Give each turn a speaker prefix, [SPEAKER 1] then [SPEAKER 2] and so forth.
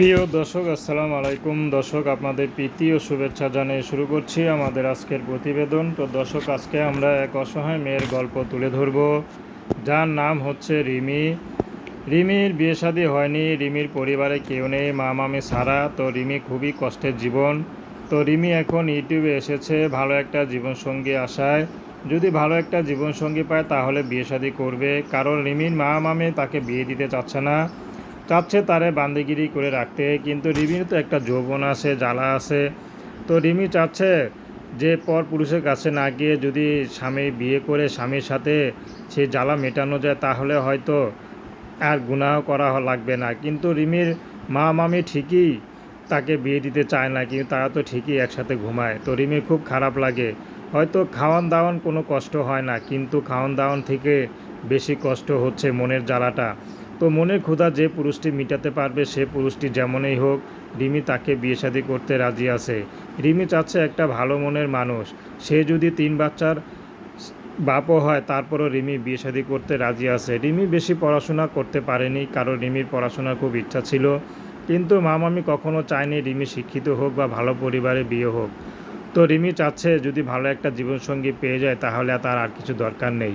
[SPEAKER 1] প্রিয় দর্শক, আসসালামু আলাইকুম। দর্শক, আপনাদের প্রীতি ও শুভেচ্ছা জানিয়ে শুরু করছি আমাদের আজকের প্রতিবেদন। তো দর্শক, আজকে আমরা এক অসহায় মেয়ের গল্প তুলে ধরব। যার নাম হচ্ছে রিমি। রিমির বিয়ে শাদী হয়নি, রিমির পরিবারে কেউ নেই, মা, মামি সারা তো রিমি খুবই কষ্টের জীবন। তো রিমি এখন ইউটিউবে এসেছে, ভালো একটা জীবনসঙ্গী আসায় যদি ভালো একটা জীবনসঙ্গী পায়, তাহলে বিয়ে শাদী করবে। কারণ রিমির মা, মামি তাকে বিয়ে দিতে চাচ্ছে না। চাচ্ছে তারে বান্দিগিরি করে রাখতে, কিন্তু রিমির তো একটা যৌবন আছে, জ্বালা আছে। তো রিমি চাচ্ছে যে পর পুরুষের কাছে না গিয়ে যদি স্বামী বিয়ে করে স্বামীর সাথে সে জ্বালা মেটানো যায়, তাহলে হয়তো আর গুনাহ করা লাগবে না। কিন্তু রিমির মা মামি ঠিকই তাকে বিয়ে দিতে চায় না, কিন্তু তারা তো ঠিকই একসাথে ঘুমায়। তো রিমির খুব খারাপ লাগে। হয়তো খাওয়ান দাওয়ান কোনো কষ্ট হয় না, কিন্তু খাওয়ান দাওয়ান থেকে বেশি কষ্ট হচ্ছে মনের জ্বালাটা। তো মনের ক্ষুধা যে পুরুষটি মেটাতে পারবে, সে পুরুষটি যেমনই হোক, রিমি তাকে বিয়ে শাদী করতে রাজি আছে। রিমি চাচ্ছে একটা ভালো মনের মানুষ। সে যদি তিন বাচ্চার বাপও হয়, তারপরও রিমি বিয়ে শাদী করতে রাজি আছে। রিমি বেশি পড়াশোনা করতে পারেনি, কারণ রিমির পড়াশোনার খুব ইচ্ছা ছিল। কিন্তু মামামি কখনো চায়নি রিমি শিক্ষিত হোক বা ভালো পরিবারে বিয়ে হোক। তো রিমি চাচ্ছে, যদি ভালো একটা জীবনসঙ্গী পেয়ে যায়, তাহলে তার আর কিছু দরকার নেই।